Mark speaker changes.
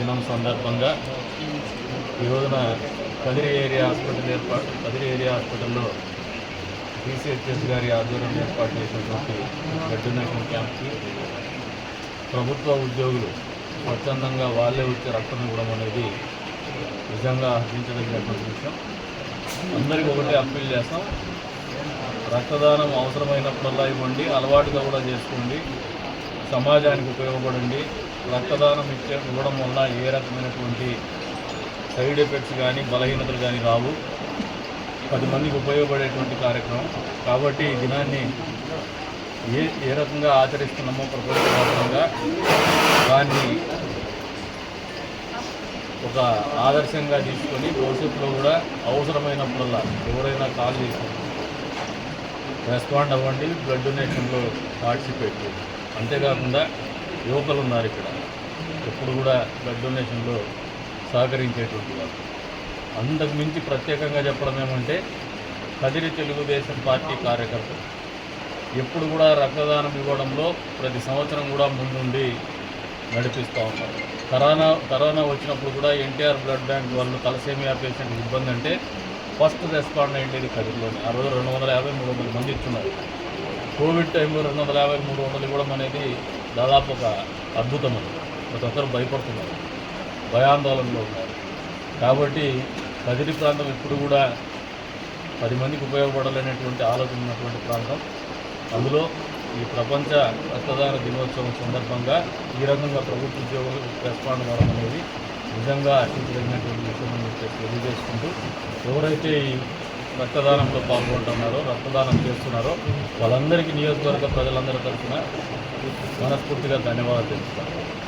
Speaker 1: దినం సందర్భంగా ఈ రోజున కదిరి ఏరియా హాస్పిటల్ ఏర్పాటు కదిరి ఏరియా హాస్పిటల్లో డిసిహెచ్ఎస్ గారి ఆధ్వర్యంలో ఏర్పాటు చేసినటువంటి బ్లడ్ డొనేషన్ క్యాంప్కి ప్రభుత్వ ఉద్యోగులు స్వచ్ఛందంగా వాళ్ళే వచ్చి రక్తం ఇవ్వడం అనేది నిజంగా హర్షించదగినటువంటి విషయం. అందరికీ ఒకటే అప్పీల్ చేస్తాం. రక్తదానం అవసరమైనప్పుడల్లా ఇవ్వండి అలవాటుగా కూడా చేసుకోండి సమాజానికి ఉపయోగపడండి. రక్తదానం ఇచ్చే ఇవ్వడం వల్ల ఏ రకమైనటువంటి సైడ్ ఎఫెక్ట్స్ కానీ బలహీనతలు కానీ రావు. పది మందికి ఉపయోగపడేటువంటి కార్యక్రమం. కాబట్టి ఈ దినాన్ని ఏ ఏ రకంగా ఆచరిస్తున్నామో ప్రపంచవ్యాప్తంగా దాన్ని ఒక ఆదర్శంగా తీసుకొని భవిష్యత్తులో కూడా అవసరమైనప్పుడల్లా ఎవరైనా కాల్ చేసి రెస్పాండ్ అవ్వండి బ్లడ్ డొనేషన్లో పార్టిసిపేట్ చేయండి అంతేకాకుండా యువకులు ఉన్నారు ఇక్కడ. ఎప్పుడు కూడా బ్లడ్ డొనేషన్లో సహకరించేటువంటి వాళ్ళు. అంతకు మించి ప్రత్యేకంగా చెప్పడం ఏమంటే కదిరి తెలుగుదేశం పార్టీ కార్యకర్తలు. ఎప్పుడు కూడా రక్తదానం ఇవ్వడంలో ప్రతి సంవత్సరం కూడా ముందుండి నడిపిస్తూ ఉన్నారు. కరోనా కరోనా వచ్చినప్పుడు కూడా ఎన్టీఆర్ బ్లడ్ బ్యాంక్ వాళ్ళు తలసేమియా పేషెంట్ ఇబ్బంది అంటే ఫస్ట్ రెస్పాండ్ అయ్యేది కదిరిలోనే. ఆ రోజు రెండు వందల యాభై మూడు వందల మంది ఇచ్చున్నారు. కోవిడ్ టైంలో రెండు వందల యాభై మూడు వందలు ఇవ్వడం అనేది దాదాపు ఒక అద్భుతం అది ప్రతి ఒక్కరు భయపడుతున్నారు. భయాందోళనలో ఉన్నారు. కాబట్టి కదిరి ప్రాంతం ఇప్పుడు కూడా పది మందికి ఉపయోగపడాలనేటువంటి ఆలోచన ఉన్నటువంటి ప్రాంతం. అందులో ఈ ప్రపంచ రక్తదాన దినోత్సవం సందర్భంగా ఈ రకంగా ప్రభుత్వ ఉద్యోగులు రెస్పాండ్ అవ్వడం అనేది నిజంగా అర్చించదగినటువంటి విషయం అని చెప్పి తెలియజేసుకుంటూ ఎవరైతే ఈ రక్తదానంలో పాల్గొంటున్నారో రక్తదానం చేస్తున్నారో. వాళ్ళందరికీ నియోజకవర్గ ప్రజలందరి తరఫున మనస్ఫూర్తిగా ధన్యవాదాలు తెలుపుతాను.